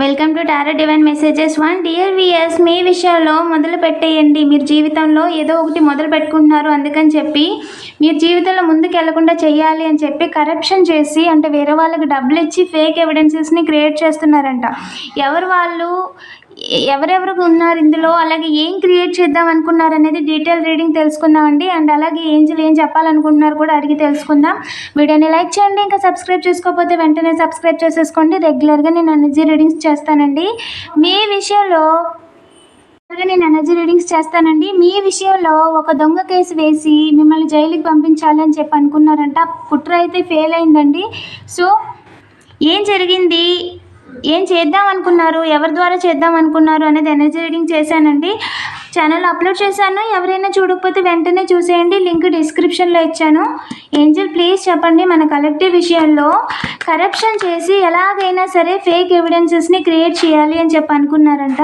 Welcome to tarot divine messages one dear VS మీ విషయాల్లో మొదలు పెట్టేయండి. మీరు జీవితంలో ఏదో ఒకటి మొదలు పెట్టుకుంటున్నారు అందుకని చెప్పి మీరు జీవితంలో ముందుకు వెళ్ళకుండా చేయాలి అని చెప్పి కరప్షన్ చేసి అంటే వేరే వాళ్ళకి డబ్బులు ఇచ్చి ఫేక్ ఎవిడెన్సెస్ని క్రియేట్ చేస్తున్నారంట. ఎవరు వాళ్ళు ఎవరెవరు ఉన్నారు ఇందులో? అలాగే ఏం క్రియేట్ చేద్దాం అనుకున్నారు అనేది డీటెయిల్ రీడింగ్ తెలుసుకుందామండి. అండ్ అలాగే ఏంజల్ ఏం చెప్పాలనుకుంటున్నారు కూడా అడిగి తెలుసుకుందాం. వీడియోని లైక్ చేయండి ఇంకా సబ్స్క్రైబ్ చేసుకోకపోతే వెంటనే సబ్స్క్రైబ్ చేసేసుకోండి. రెగ్యులర్గా నేను ఎనర్జీ రీడింగ్స్ చేస్తానండి. మీ విషయంలో నేను ఎనర్జీ రీడింగ్స్ చేస్తానండి. మీ విషయంలో ఒక దొంగ కేసు వేసి మిమ్మల్ని జైలుకి పంపించాలి అని చెప్పి అనుకున్నారంట. కుట్ర అయితే ఫెయిల్ అయిందండి. సో ఏం జరిగింది? ఏం చేద్దాం అనుకున్నారు ఎవరి ద్వారా చేద్దాం అనుకున్నారు అనేది ఎనర్జీ రీడింగ్ చేశానండి. ఛానల్ అప్లోడ్ చేశాను. ఎవరైనా చూడకపోతే వెంటనే చూసేయండి. లింక్ డిస్క్రిప్షన్లో ఇచ్చాను. ఏంజల్ ప్లీజ్ చెప్పండి మన కలెక్టివ్ విషయంలో కరప్షన్ చేసి ఎలాగైనా సరే ఫేక్ ఎవిడెన్సెస్ని క్రియేట్ చేయాలి అని చెప్పి అనుకున్నారంట.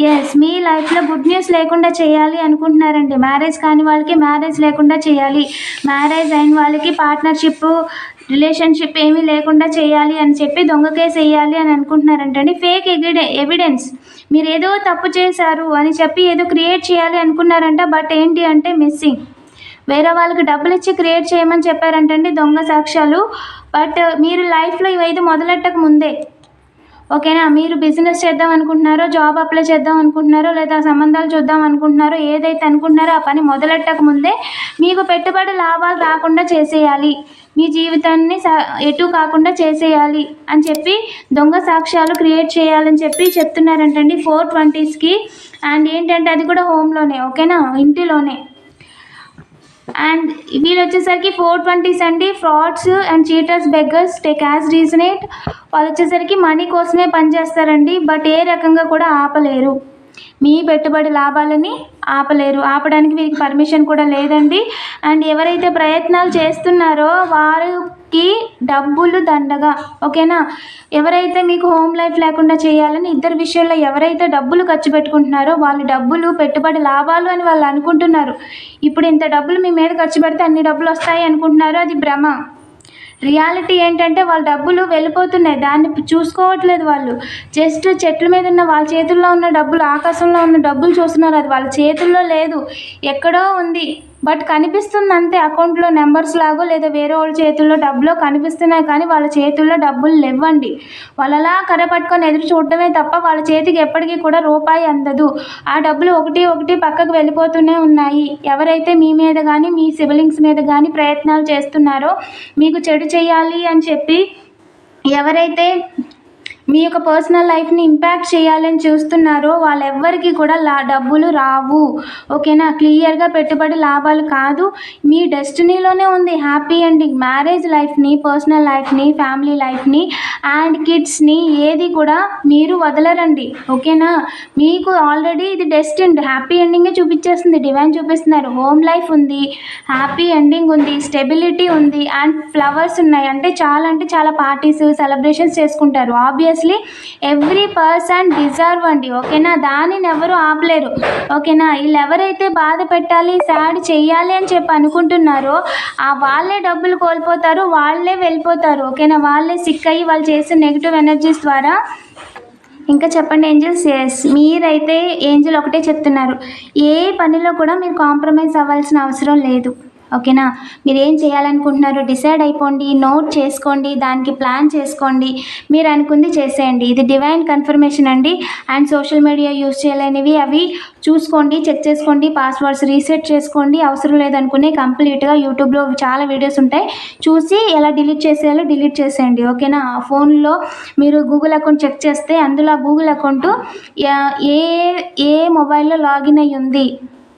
ఎస్ మీ లైఫ్లో గుడ్ న్యూస్ లేకుండా చేయాలి అనుకుంటున్నారండి. మ్యారేజ్ కాని వాళ్ళకి మ్యారేజ్ లేకుండా చేయాలి. మ్యారేజ్ అయిన వాళ్ళకి పార్ట్నర్షిప్ రిలేషన్షిప్ ఏమీ లేకుండా చేయాలి అని చెప్పి దొంగ కేసు వేయాలి అని అనుకుంటున్నారంటండి. Fake ఎవిడె evidence. మీరు ఏదో తప్పు చేశారు అని చెప్పి ఏదో క్రియేట్ చేయాలి అనుకున్నారంట బట్ ఏంటి అంటే మిస్సింగ్. వేరే వాళ్ళకి డబ్బులు ఇచ్చి క్రియేట్ చేయమని చెప్పారంటండి దొంగ సాక్ష్యాలు. బట్ మీరు లైఫ్లో ఇవైతే మొదలెట్టక ముందే ఓకేనా మీరు బిజినెస్ చేద్దాం అనుకుంటున్నారో జాబ్ అప్లై చేద్దాం అనుకుంటున్నారో లేదా సంబంధాలు చూద్దాం అనుకుంటున్నారో ఏదైతే అనుకుంటున్నారో ఆ పని మొదలెట్టక ముందే మీకు పెట్టుబడి లాభాలు రాకుండా చేసేయాలి. మీ జీవితాన్ని స ఎటు కాకుండా చేసేయాలి అని చెప్పి దొంగ సాక్ష్యాలు క్రియేట్ చేయాలని చెప్పి చెప్తున్నారంటండి ఫోర్ ట్వంటీస్కి. అండ్ ఏంటంటే అది కూడా హోమ్లోనే ఓకేనా ఇంటిలోనే. అండ్ వీళ్ళు వచ్చేసరికి ఫోర్ ట్వంటీస్ అండి. Frauds and cheaters beggars take as resonate వాళ్ళు వచ్చేసరికి మనీ కోసమే పనిచేస్తారండి బట్ ఏ రకంగా కూడా ఆపలేరు. మీ పెట్టుబడి లాభాలని ఆపలేరు. ఆపడానికి వీరికి పర్మిషన్ కూడా లేదండి. అండ్ ఎవరైతే ప్రయత్నాలు చేస్తున్నారో వారు కి డబ్బులు దండగా. ఓకేనా? ఎవరైతే మీకు హోమ్ లైఫ్ లేకుండా చేయాలని ఇద్దరు విషయంలో ఎవరైతే డబ్బులు ఖర్చు పెట్టుకుంటున్నారో వాళ్ళు డబ్బులు పెట్టుబడి లాభాలు అని వాళ్ళు అనుకుంటున్నారు. ఇప్పుడు ఇంత డబ్బులు మీ మీద ఖర్చు పెడితే అన్ని డబ్బులు వస్తాయి అనుకుంటున్నారు అది భ్రమ. రియాలిటీ ఏంటంటే వాళ్ళ డబ్బులు వెళ్ళిపోతున్నాయి. దాన్ని చూసుకోవట్లేదు వాళ్ళు. జస్ట్ చెట్ల మీద ఉన్న వాళ్ళ చేతుల్లో ఉన్న డబ్బులు ఆకాశంలో ఉన్న డబ్బులు చూస్తున్నారు. అది వాళ్ళ చేతుల్లో లేదు. ఎక్కడో ఉంది. బట్ కనిపిస్తుంది అంతే అకౌంట్లో నెంబర్స్ లాగో లేదా వేరే వాళ్ళ చేతుల్లో డబ్బులో కనిపిస్తున్నాయి కానీ వాళ్ళ చేతుల్లో డబ్బులు లేవండి. వాళ్ళలా అలా కర్ర పట్టుకొని ఎదురు చూడటమే తప్ప వాళ్ళ చేతికి ఎప్పటికీ కూడా రూపాయి అందదు. ఆ డబ్బులు ఒకటి ఒకటి పక్కకు వెళ్ళిపోతూనే ఉన్నాయి. ఎవరైతే మీ మీద కానీ మీ సిబ్లింగ్స్ మీద కానీ ప్రయత్నాలు చేస్తున్నారో మీకు చెడు చేయాలి అని చెప్పి ఎవరైతే మీ యొక్క పర్సనల్ లైఫ్ని ఇంపాక్ట్ చేయాలని చూస్తున్నారో వాళ్ళెవ్వరికి కూడా లా డబ్బులు రావు. ఓకేనా? క్లియర్గా పెట్టుబడి లాభాలు కాదు. మీ డెస్టినీలోనే ఉంది హ్యాపీ ఎండింగ్. మ్యారేజ్ లైఫ్ని పర్సనల్ లైఫ్ని ఫ్యామిలీ లైఫ్ని అండ్ కిడ్స్ని ఏది కూడా మీరు వదలరండి. ఓకేనా? మీకు ఆల్రెడీ ఇది డెస్టిన్ హ్యాపీ ఎండింగే చూపించేస్తుంది. డివైన్ చూపిస్తున్నారు. హోమ్ లైఫ్ ఉంది హ్యాపీ ఎండింగ్ ఉంది స్టెబిలిటీ ఉంది అండ్ ఫ్లవర్స్ ఉన్నాయి. అంటే చాలా అంటే చాలా పార్టీస్ సెలబ్రేషన్స్ చేసుకుంటారు. Obvious seriously every person deserve అండి ఓకేనా దానిని ఎవరు ఆపలేరు ఓకేనా వీళ్ళు ఎవరైతే బాధ పెట్టాలి సాడ్ చేయాలి అని చెప్పి అనుకుంటున్నారో ఆ వాళ్ళే డబ్బులు కోల్పోతారు వాళ్ళే వెళ్ళిపోతారు ఓకేనా వాళ్ళే సిక్ అయ్యి వాళ్ళు చేసే నెగిటివ్ ఎనర్జీస్ ద్వారా. ఇంకా చెప్పండి ఏంజల్స్ ఎస్ మీరైతే ఏంజల్ ఒకటే చెప్తున్నారు ఏ పనిలో కూడా మీరు కాంప్రమైజ్ అవ్వాల్సిన అవసరం లేదు. ఓకేనా? మీరు ఏం చేయాలనుకుంటున్నారో డిసైడ్ అయిపోండి నోట్ చేసుకోండి దానికి ప్లాన్ చేసుకోండి. మీరు అనుకుంది చేసేయండి. ఇది డివైన్ కన్ఫర్మేషన్ అండి. అండ్ సోషల్ మీడియా యూస్ చేయలేనివి అవి చూసుకోండి చెక్ చేసుకోండి పాస్వర్డ్స్ రీసెట్ చేసుకోండి. అవసరం లేదనుకునే కంప్లీట్గా యూట్యూబ్లో చాలా వీడియోస్ ఉంటాయి. చూసి ఎలా డిలీట్ చేసేయాలో డిలీట్ చేసేయండి. ఓకేనా? ఫోన్లో మీరు గూగుల్ అకౌంట్ చెక్ చేస్తే అందులో గూగుల్ అకౌంట్ ఏ ఏ మొబైల్లో లాగిన్ అయ్యి ఉంది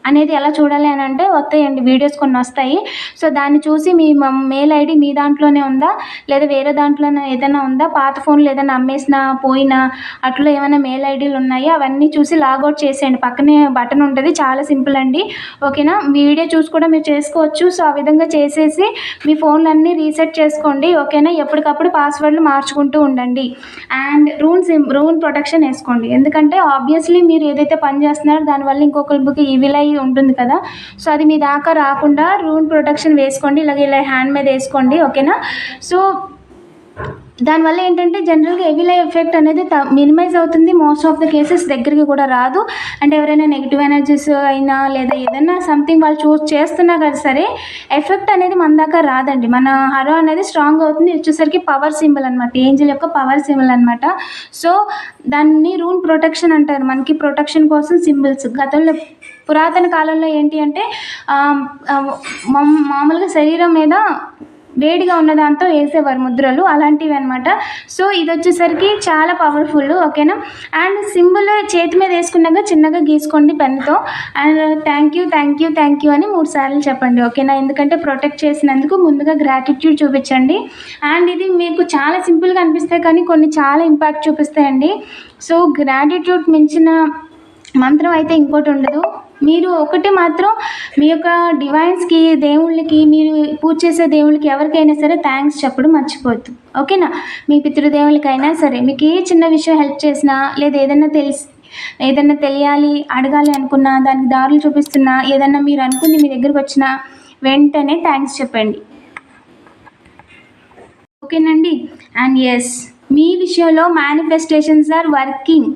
అనేది ఎలా చూడాలి అని అంటే వస్తాయండి వీడియోస్ కొన్ని వస్తాయి. సో దాన్ని చూసి మీ మెయిల్ ఐడి మీ దాంట్లోనే ఉందా? లేదా వేరే దాంట్లోనే ఏదైనా ఉందా? పాత ఫోన్లు ఏదైనా అమ్మేసినా పోయినా అట్లా ఏమైనా మెయిల్ ఐడీలు ఉన్నాయా? అవన్నీ చూసి లాగౌట్ చేసేయండి. పక్కనే బటన్ ఉంటుంది చాలా సింపుల్ అండి. ఓకేనా వీడియో చూసి కూడా మీరు చేసుకోవచ్చు. సో ఆ విధంగా చేసేసి మీ ఫోన్లన్నీ రీసెట్ చేసుకోండి. ఓకేనా ఎప్పటికప్పుడు పాస్వర్డ్లు మార్చుకుంటూ ఉండండి. అండ్ రూన్ సిమ్ రూన్ ప్రొటెక్షన్ వేసుకోండి. ఎందుకంటే ఆబ్వియస్లీ మీరు ఏదైతే పని చేస్తున్నారో దానివల్ల ఇంకొకరికి ఈవిల్ అయ్యి ఉంటుంది కదా. సో అది మీ దాకా రాకుండా రూన్ ప్రొటెక్షన్ వేసుకోండి. ఇలాగ ఇలా హ్యాండ్ మీద వేసుకోండి. ఓకేనా? సో దానివల్ల ఏంటంటే జనరల్గా ఎవిలై ఎఫెక్ట్ అనేది త మినిమైజ్ అవుతుంది. మోస్ట్ ఆఫ్ ద కేసెస్ దగ్గరికి కూడా రాదు. అంటే ఎవరైనా నెగిటివ్ ఎనర్జీస్ అయినా లేదా ఏదైనా సంథింగ్ వాళ్ళు చూస్ చేస్తున్నా కదా సరే ఎఫెక్ట్ అనేది మన దాకా రాదండి. మన హరో అనేది స్ట్రాంగ్ అవుతుంది. వచ్చేసరికి పవర్ సింబల్ అనమాట ఏంజిల్ యొక్క పవర్ సింబల్ అనమాట సో దాన్ని రూన్ ప్రొటెక్షన్ అంటారు. మనకి ప్రొటెక్షన్ కోసం సింబల్స్ గతంలో పురాతన కాలంలో ఏంటి అంటే మామూలుగా శరీరం మీద వేడిగా ఉన్న దాంతో వేసేవారు ముద్రలు అలాంటివి అనమాట సో ఇది వచ్చేసరికి చాలా పవర్ఫుల్ ఓకేనా? అండ్ సింబుల్ చేతి మీద వేసుకున్నాక చిన్నగా గీసుకోండి పెన్నుతో. And thank you thank you thank you అని మూడు సార్లు చెప్పండి ఓకేనా? ఎందుకంటే ప్రొటెక్ట్ చేసినందుకు ముందుగా గ్రాటిట్యూడ్ చూపించండి. అండ్ ఇది మీకు చాలా సింపుల్గా అనిపిస్తాయి కానీ కొన్ని చాలా ఇంపాక్ట్ చూపిస్తాయండి. సో గ్రాటిట్యూడ్ మించిన మంత్రం అయితే ఇంకోటి ఉండదు. మీరు ఒకటి మాత్రం మీ యొక్క డివైన్స్కి దేవుళ్ళకి మీరు పూజ చేసే దేవుళ్ళకి ఎవరికైనా సరే థ్యాంక్స్ చెప్పడం మర్చిపోవద్దు. ఓకేనా? మీ పితృదేవులకైనా సరే. మీకు ఏ చిన్న విషయం హెల్ప్ చేసినా లేదా ఏదైనా తెలిసి ఏదైనా తెలియాలి అడగాలి అనుకున్నా దానికి దారులు చూపిస్తున్నా ఏదైనా మీరు అనుకుంది మీ దగ్గరకు వచ్చినా వెంటనే థ్యాంక్స్ చెప్పండి. ఓకేనండి? అండ్ ఎస్ మీ విషయంలో మేనిఫెస్టేషన్స్ ఆర్ వర్కింగ్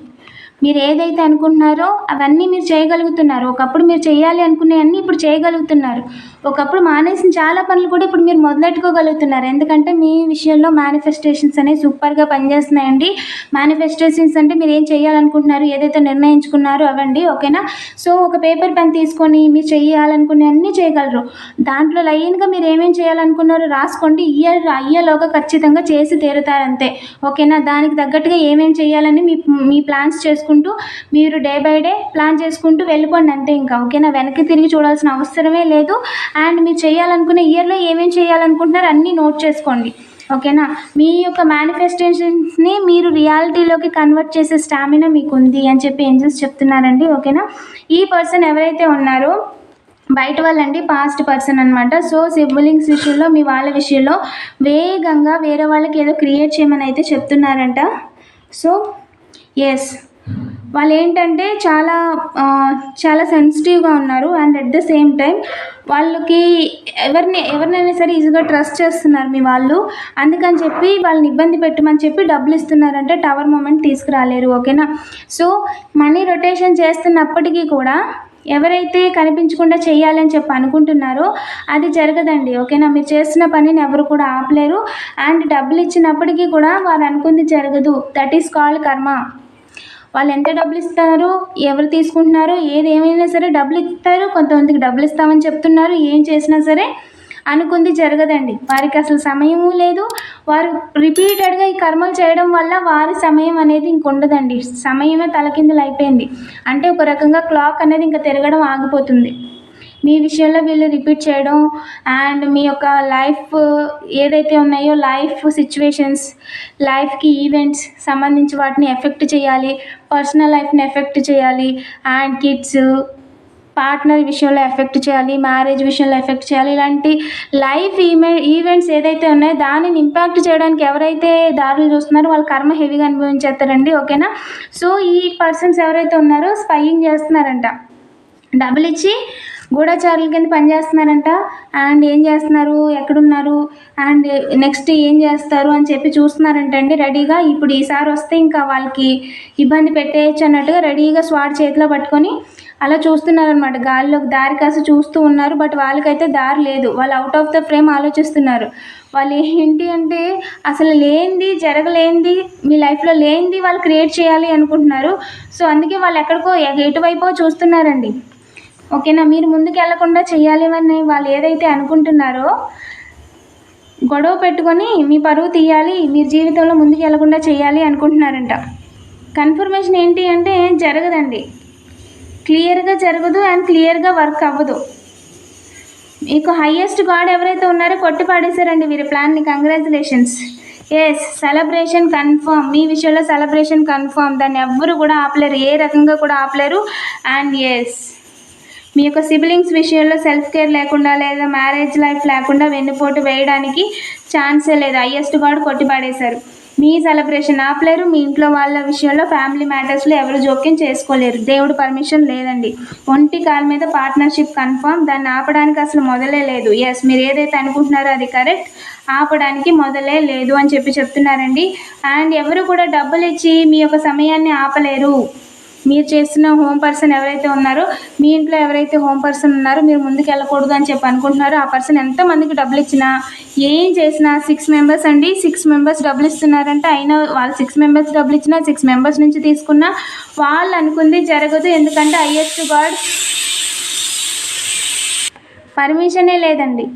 మీరు ఏదైతే అనుకుంటున్నారో అవన్నీ మీరు చేయగలుగుతున్నారు. ఒకప్పుడు మీరు చేయాలి అనుకునేవన్నీ ఇప్పుడు చేయగలుగుతున్నారు. ఒకప్పుడు మానేసిన చాలా పనులు కూడా ఇప్పుడు మీరు మొదలెట్టుకోగలుగుతున్నారు. ఎందుకంటే మీ విషయంలో మేనిఫెస్టేషన్స్ అనేవి సూపర్గా పనిచేస్తున్నాయండి. మేనిఫెస్టేషన్స్ అంటే మీరు ఏం చేయాలనుకుంటున్నారు ఏదైతే నిర్ణయించుకున్నారో అవండి ఓకేనా? సో ఒక పేపర్ పెన్ తీసుకొని మీరు చేయాలనుకునే అన్నీ చేయగలరు. దాంట్లో లైన్గా మీరు ఏమేమి చేయాలనుకున్నారో రాసుకోండి. ఇయర్ అయ్యేలోగా ఖచ్చితంగా చేసి తీరుతారంతే ఓకేనా? దానికి తగ్గట్టుగా ఏమేమి చేయాలని మీ మీ ప్లాన్స్ చేసుకుంటూ మీరు డే బై డే ప్లాన్ చేసుకుంటూ వెళ్ళిపోండి అంతే ఇంకా ఓకేనా? వెనక్కి తిరిగి చూడాల్సిన అవసరమే లేదు. అండ్ మీరు చేయాలనుకునే ఇయర్లో ఏమేమి చేయాలనుకుంటున్నారో అన్నీ నోట్ చేసుకోండి ఓకేనా? మీ యొక్క మేనిఫెస్టేషన్స్ని మీరు రియాలిటీలోకి కన్వర్ట్ చేసే స్టామినా మీకు ఉంది అని చెప్పి ఏంజల్స్ చెప్తున్నారండి ఓకేనా? ఈ పర్సన్ ఎవరైతే ఉన్నారో బయట వాళ్ళండి పాస్ట్ పర్సన్ అనమాట సో సిబ్లింగ్స్ విషయంలో మీ వాళ్ళ విషయంలో వేగంగా వేరే వాళ్ళకి ఏదో క్రియేట్ చేయమని అయితే చెప్తున్నారంట. సో ఎస్ వాళ్ళు ఏంటంటే చాలా చాలా సెన్సిటివ్గా ఉన్నారు and at the same time వాళ్ళకి ఎవరిని ఎవరినైనా సరే ఈజీగా ట్రస్ట్ చేస్తున్నారు మీ వాళ్ళు. అందుకని చెప్పి వాళ్ళని ఇబ్బంది పెట్టమని చెప్పి డబ్బులు ఇస్తున్నారంటే టవర్ మూమెంట్ తీసుకురాలేరు ఓకేనా సో మనీ రొటేషన్ చేస్తున్నప్పటికీ కూడా ఎవరైతే కనిపించకుండా చేయాలని చెప్పి అనుకుంటున్నారో అది జరగదండి ఓకేనా మీరు చేస్తున్న పనిని ఎవరు కూడా ఆపలేరు. అండ్ డబ్బులు ఇచ్చినప్పటికీ కూడా వారు అనుకుంది జరగదు. దట్ ఈస్ కాల్డ్ కర్మ వాళ్ళు ఎంత డబ్బులు ఇస్తారు ఎవరు తీసుకుంటున్నారు ఏది ఏమైనా సరే డబ్బులు ఇస్తారు కొంతమందికి డబ్బులు ఇస్తామని చెప్తున్నారు ఏం చేసినా సరే అనుకుంది జరగదండి. వారికి అసలు సమయము లేదు. వారు రిపీటెడ్గా ఈ కర్మలు చేయడం వల్ల వారి సమయం అనేది ఇంక ఉండదండి సమయమే తలకిందులు అయిపోయింది. అంటే ఒక రకంగా క్లాక్ అనేది ఇంకా తిరగడం ఆగిపోతుంది. మీ విషయంలో వీళ్ళు రిపీట్ చేయడం అండ్ మీ యొక్క లైఫ్ ఏదైతే ఉన్నాయో లైఫ్ సిచ్యువేషన్స్ లైఫ్కి ఈవెంట్స్ సంబంధించి వాటిని ఎఫెక్ట్ చేయాలి పర్సనల్ లైఫ్ని ఎఫెక్ట్ చేయాలి. అండ్ కిడ్స్ పార్ట్నర్ విషయంలో ఎఫెక్ట్ చేయాలి. మ్యారేజ్ విషయంలో ఎఫెక్ట్ చేయాలి. ఇలాంటి లైఫ్ ఈమె ఈవెంట్స్ ఏదైతే ఉన్నాయో దానిని ఇంపాక్ట్ చేయడానికి ఎవరైతే దారులు చూస్తున్నారో వాళ్ళ కర్మ హెవీగా అనుభవించేస్తారండి. ఓకేనా? సో ఈ పర్సన్స్ ఎవరైతే ఉన్నారో స్పైయింగ్ చేస్తున్నారంట. డబ్బులు ఇచ్చి గూఢచారుల కింద పనిచేస్తున్నారంట అండ్ ఏం చేస్తున్నారు? ఎక్కడున్నారు? అండ్ నెక్స్ట్ ఏం చేస్తారు? అని చెప్పి చూస్తున్నారంటండి రెడీగా. ఇప్పుడు ఈసారి వస్తే ఇంకా వాళ్ళకి ఇబ్బంది పెట్టేయచ్చు అన్నట్టుగా రెడీగా స్వాడ్ చేతిలో పట్టుకొని అలా చూస్తున్నారనమాట గాలిలోకి దారి కాసి చూస్తూ ఉన్నారు. బట్ వాళ్ళకైతే దారి లేదు. వాళ్ళు అవుట్ ఆఫ్ ద ఫ్రేమ్ ఆలోచిస్తున్నారు. వాళ్ళు ఏంటి అంటే అసలు లేనిది జరగలేనిది మీ లైఫ్లో లేనిది వాళ్ళు క్రియేట్ చేయాలి అనుకుంటున్నారు. సో అందుకే వాళ్ళు ఎక్కడికో ఎటువైపో చూస్తున్నారండి. ఓకేనా? మీరు ముందుకు వెళ్ళకుండా చేయాలి అని వాళ్ళు ఏదైతే అనుకుంటున్నారో గొడవ పెట్టుకొని మీ పరువు తీయాలి మీరు జీవితంలో ముందుకు వెళ్ళకుండా చేయాలి అనుకుంటున్నారంట. కన్ఫర్మేషన్ ఏంటి అంటే జరగదండి. క్లియర్గా జరగదు అండ్ క్లియర్గా వర్క్ అవ్వదు. మీకు హయ్యెస్ట్ గాడ్ ఎవరైతే ఉన్నారో కొట్టి పాడేశారండి వీరి ప్లాన్ని. కంగ్రాచులేషన్స్. ఎస్ సెలబ్రేషన్ కన్ఫర్మ్ మీ విషయంలో సెలబ్రేషన్ కన్ఫర్మ్ దాన్ని ఎవ్వరు కూడా ఆపలేరు. ఏ రకంగా కూడా ఆపలేరు. అండ్ ఎస్ మీ యొక్క సిబ్లింగ్స్ విషయంలో సెల్ఫ్ కేర్ లేకుండా లేదా మ్యారేజ్ లైఫ్ లేకుండా వెన్నుపోటు వేయడానికి ఛాన్సే లేదు. హయ్యెస్ట్ గాడ్ కొట్టిపాడేశారు. మీ సెలబ్రేషన్ ఆపలేరు మీ ఇంట్లో వాళ్ళ విషయంలో ఫ్యామిలీ మ్యాటర్స్లో ఎవరు జోక్యం చేసుకోలేరు. దేవుడు పర్మిషన్ లేదండి. ఒంటి కాల్ మీద పార్ట్నర్షిప్ కన్ఫర్మ్ దాన్ని ఆపడానికి అసలు మొదలే లేదు. ఎస్ మీరు ఏదైతే అనుకుంటున్నారో అది కరెక్ట్ ఆపడానికి మొదలే లేదు అని చెప్పి చెప్తున్నారండి. అండ్ ఎవరు కూడా డబ్బులు ఇచ్చి మీ యొక్క సమయాన్ని ఆపలేరు. మీరు చేస్తున్న హోమ్ పర్సన్ ఎవరైతే ఉన్నారో మీ ఇంట్లో ఎవరైతే హోమ్ పర్సన్ ఉన్నారో మీరు ముందుకు వెళ్ళకూడదు అని చెప్పి అనుకుంటున్నారో ఆ పర్సన్ ఎంతమందికి డబ్బులు ఇచ్చినా ఏం చేసినా సిక్స్ మెంబర్స్ అండి సిక్స్ మెంబర్స్ డబ్బులు ఇస్తున్నారంటే అయినా వాళ్ళు సిక్స్ మెంబర్స్ డబ్బులు ఇచ్చినా సిక్స్ మెంబర్స్ నుంచి తీసుకున్నా వాళ్ళు అనుకుంది జరగదు. ఎందుకంటే హయ్యెస్ట్ గాడ్ పర్మిషనే లేదండి.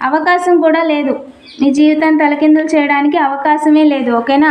అవకాశం కూడా లేదు. మీ జీవితాన్ని తలకిందులు చేయడానికి అవకాశమే లేదు. ఓకేనా?